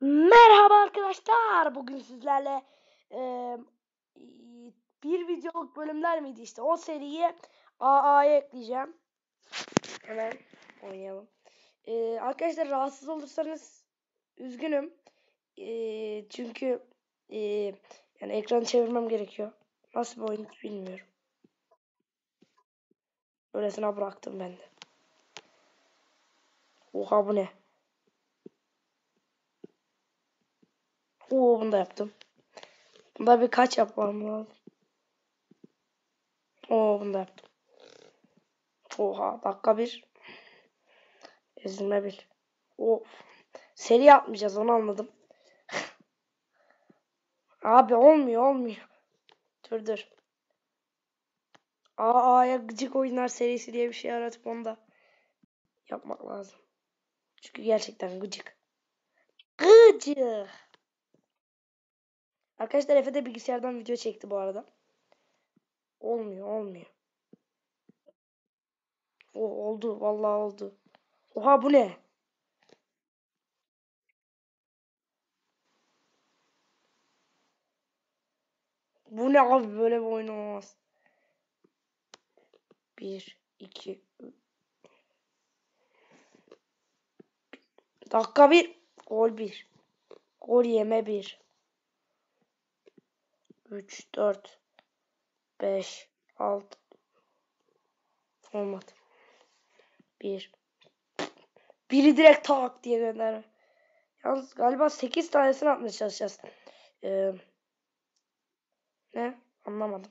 Merhaba arkadaşlar. Bugün sizlerle e, bir videoluk bölümler miydi işte o seriye AA'ya ekleyeceğim. Hemen oynayalım. E, arkadaşlar rahatsız olursanız üzgünüm. E, çünkü e, yani ekranı çevirmem gerekiyor. Nasıl bir oyun bilmiyorum. Öylesine bıraktım ben de. Oha bu ne? Oo bunu da yaptım. Bunda bir kaç yapmam lazım. Oo bunu da yaptım. Oha dakika bir. Ezilme bir. Of. Seri yapmayacağız onu anladım. Abi olmuyor olmuyor. Dur dur. Aa gıcık oyunlar serisi diye bir şey yaratıp onu da yapmak lazım. Çünkü gerçekten gıcık. Gıcık. Arkadaşlar Efe de bilgisayardan video çekti bu arada. Olmuyor olmuyor. O oldu vallahi oldu. Oha bu ne? Bu ne abi böyle bir oyun olmaz. Bir, iki, Dakika bir. Gol bir. Gol yeme bir. Üç, dört, beş, altı. Olmadı. Bir. Biri direkt tak diye gönderme. Yalnız galiba sekiz tanesini atmaya çalışacağız. Ee, ne? Anlamadım.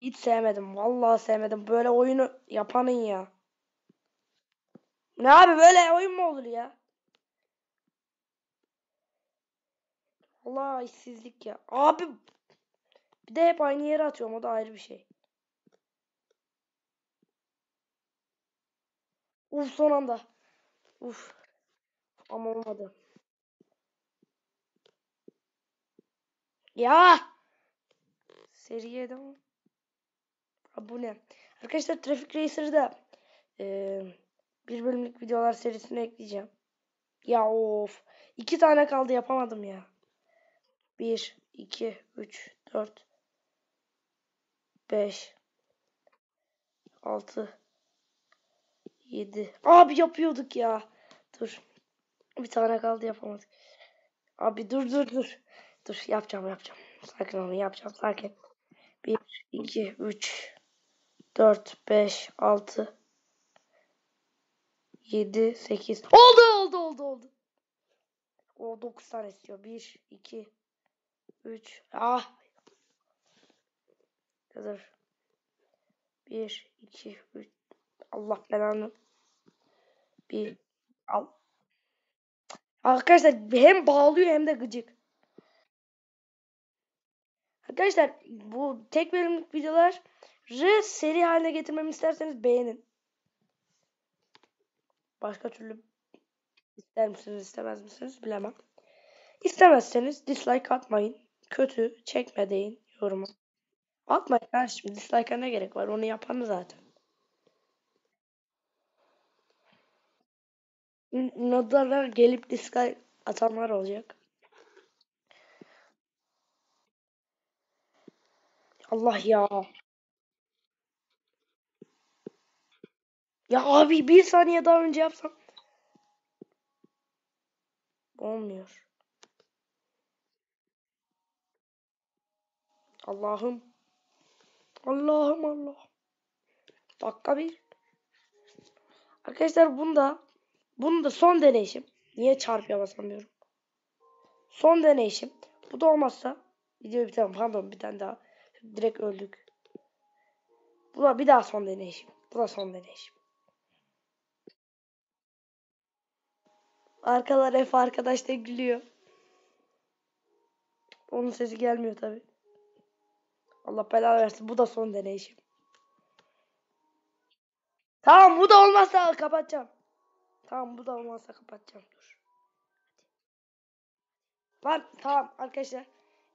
Hiç sevmedim. Vallahi sevmedim. Böyle oyunu yapanın ya. Ne abi böyle oyun mu olur ya? Allah işsizlik ya. Abi bir de hep aynı yere atıyorum. O da ayrı bir şey. Uf son anda. Uf. Ama olmadı. Ya. Seriye devam. Abone. Arkadaşlar Traffic Racer'da e, bir bölümlük videolar serisine ekleyeceğim. Ya of. iki tane kaldı yapamadım ya. 1, 2, 3, 4, 5, 6, 7. Abi yapıyorduk ya. Dur. Bir tane kaldı yapamadık. Abi dur dur dur. Dur yapacağım yapacağım. Sakin olun yapacağım sakin. 1, 2, 3, 4, 5, 6, 7, 8. Oldu oldu oldu oldu. O 9 tane istiyor. 1, 2, 3. Ah. Dur. 1, 2, 3. Allah belanı. 1. Al. Arkadaşlar hem bağlıyor hem de gıcık. Arkadaşlar bu tek bölümlük videoları seri haline getirmemi isterseniz beğenin. Başka türlü ister misiniz istemez misiniz bilemem. İstemezseniz dislike atmayın. Kötü çekme deyin yoruma. Atmayın kardeşim dislike'a ne gerek var onu yapanı zaten. Nodlara gelip dislike atanlar olacak. Allah ya. Ya abi bir saniye daha önce yapsam. Olmuyor. Allah'ım. Allah'ım Allah. Dakika bir. Arkadaşlar bunda bunu da son deneyişim. Niye çarpıya basamıyorum? Son deneyişim. Bu da olmazsa videoyu bitirelim. Pardon bir tane daha. Direkt öldük. Bu da bir daha son deneyişim. Bu da son deneyişim. Arkalar F arkadaş da gülüyor. Onun sesi gelmiyor tabi. Allah bela versin. Bu da son deneyişim. Tamam bu da olmazsa kapatacağım. Tamam bu da olmazsa kapatacağım. Dur. Lan tamam arkadaşlar.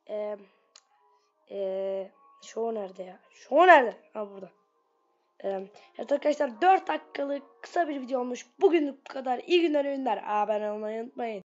Ee, ee, show nerede ya? Show nerede? Ha burada. Evet arkadaşlar 4 dakikalık kısa bir video olmuş. Bugünlük bu kadar. İyi günler oyunlar. Abone olmayı unutmayın.